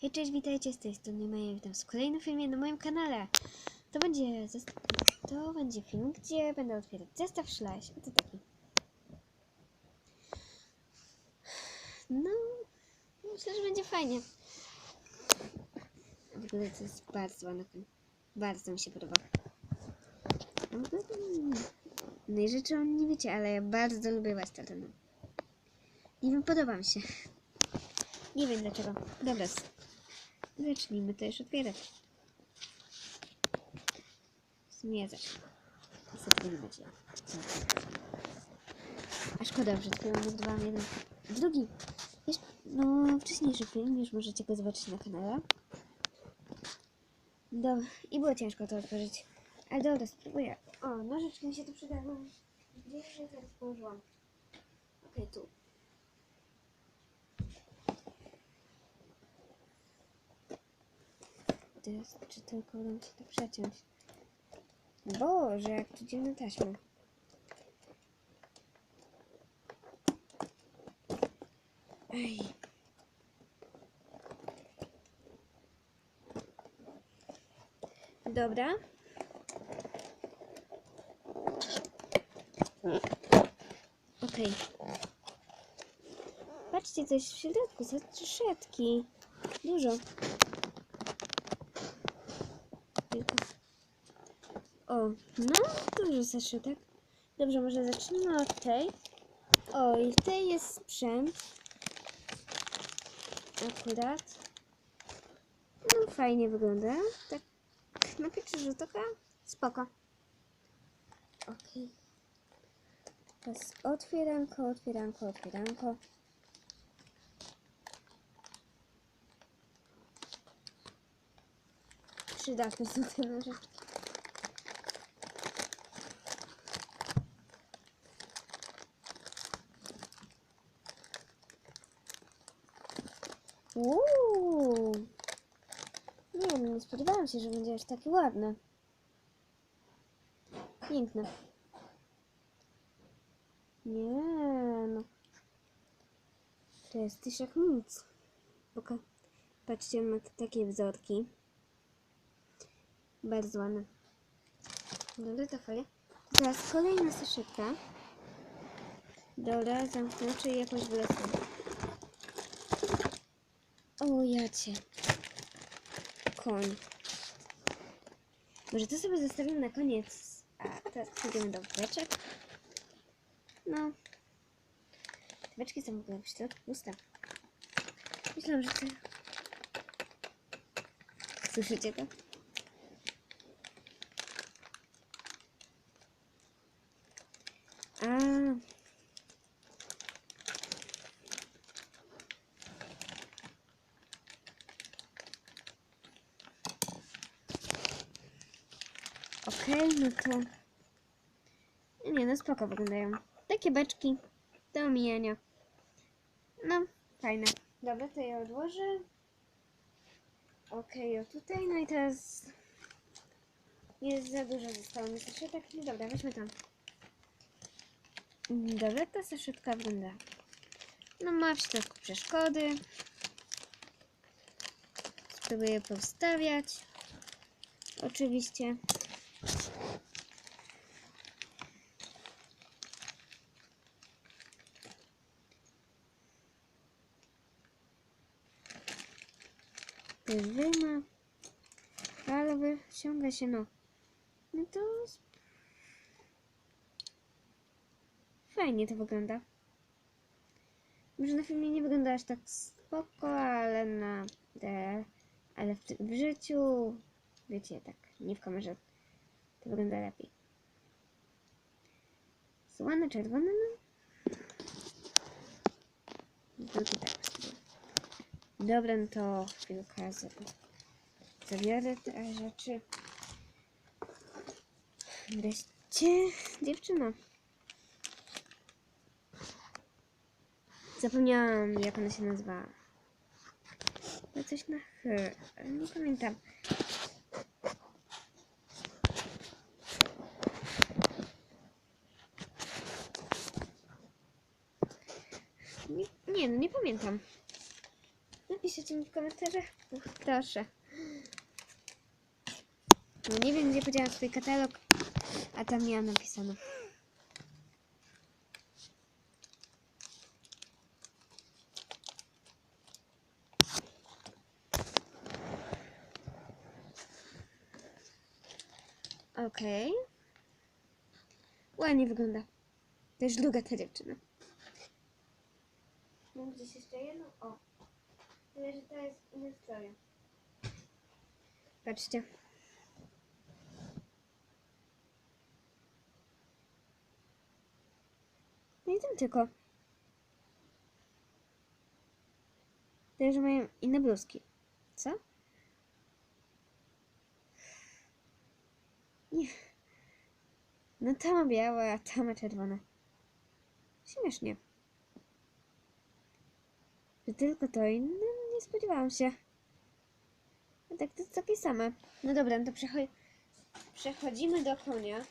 Hej, cześć, witajcie z tej strony Maja, witam w kolejnym filmie na moim kanale. To będzie, to będzie film, gdzie będę otwierać zestaw szlaś. Oto taki. No, myślę, że będzie fajnie. W ogóle to jest bardzo ładny film. Bardzo mi się podoba. No i rzeczy nie wiecie, ale ja bardzo lubię Western. Nie wiem, podoba mi się. Nie wiem dlaczego. Dobra, zacznijmy już otwierać. Niestety nie będzie. A szkoda, że tylko nagrywałam jeden. Drugi. Wiesz, no, wcześniejszy film, już możecie go zobaczyć na kanale. Do, I było ciężko to otworzyć. Ale dobra, spróbuję. O, nożyczki mi się tu przydały. Gdzieś je teraz położyłam. Okej, tu. Czy tylko uda mi się to przeciąć? Boże, jak tu dziwna taśma. Ej. Dobra. Okej. Patrzcie, coś w środku, zatrzetki. Dużo. O, no, dużo zaszytek. Dobrze, może zacznijmy od tej. O, i tej jest sprzęt. Akurat. No, fajnie wygląda. Tak na pierwszy rzut oka. Spoko. Okej. Teraz otwieranko, otwieranko, otwieranko. Przydatne są te nożyczki. Uuu. Nie wiem, nie spodziewałam się, że będzie aż taki ładny. Piękny. Nie no. To jest tyś jak nic. Poka Patrzcie, ma tu takie wzorki. Bardzo ładne. Dobra, to fajnie. Teraz kolejna saszetka. Dobra, zamknę, czyli jakąś wylecę. O, jacie. Koń. Może to sobie zostawimy na koniec. A teraz przejdziemy do beczek. No. Te beczki są w ogóle w środku puste. Myślałam, że ty... Słyszycie to? A. Okej, no to... Nie, no spoko wyglądają. Takie beczki do omijania. No, fajne. Dobra, to je odłożę. Okej, o tutaj, no i teraz... Jest za dużo zostało mi saszetek. No dobra, weźmy tam. Mm, Dobra, ta saszetka wygląda. No ma w środku przeszkody. Spróbuję powstawiać. Oczywiście. Wyma. Ale wyciąga się no. No to fajnie to wygląda. Może na filmie nie wygląda aż tak spoko, ale na ale w, w życiu wiecie tak, nie w kamerze to wygląda lepiej. Słone, czerwone, no. Drugi tak. Dobra, no to chwilkę za- zabiorę te rzeczy. Wreszcie, dziewczyna. Zapomniałam, jak ona się nazywa. No coś na ale nie pamiętam. Nie, nie, nie pamiętam. Napiszecie mi w komentarzach. Proszę. No nie wiem, gdzie podziałam swój katalog, a tam miałam napisane. Okej. Ładnie wygląda. To już druga ta dziewczyna. Mam gdzieś jeszcze jedną? O. Tyle, że to jest inny stroju. Patrzcie. No i tylko. Tyle, że mają inne bluzki. Co? Nie. No ta ma białe, a ta ma czerwone. Śmiesznie. Że tylko to inne? Nie spodziewałam się. A tak to jest takie same. No dobra, no to przecho- przechodzimy do konia.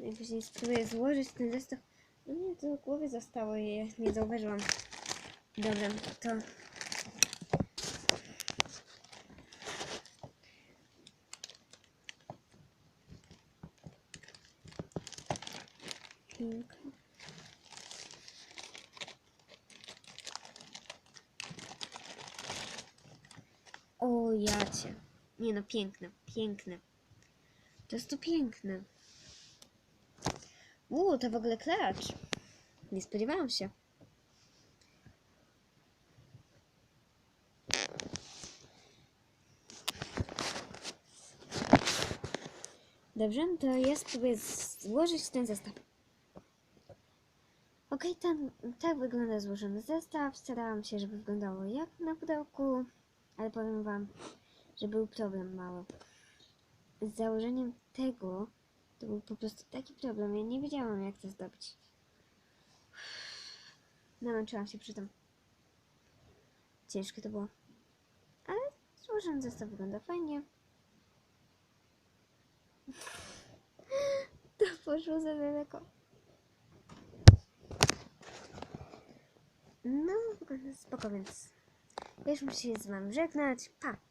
Najpóźniej spróbuję złożyć ten zestaw. No nie, to w głowie zostało i nie zauważyłam. Dobra, to... O, jacie. Nie no, piękne, piękne. To jest to piękne. Uuu, to w ogóle klacz. Nie spodziewałam się. Dobrze, no to ja spróbuję złożyć ten zestaw. Okej, ten, tak wygląda złożony zestaw. Starałam się, żeby wyglądało jak na pudełku, ale powiem Wam, że był problem mały. Z założeniem tego to był po prostu taki problem. Ja nie wiedziałam, jak to zdobyć. Namęczyłam się przy tym. Ciężkie to było. Ale złożony zestaw wygląda fajnie. To poszło za daleko. No, wygląda spoko, więc ja już muszę się z wami żegnać. Pa!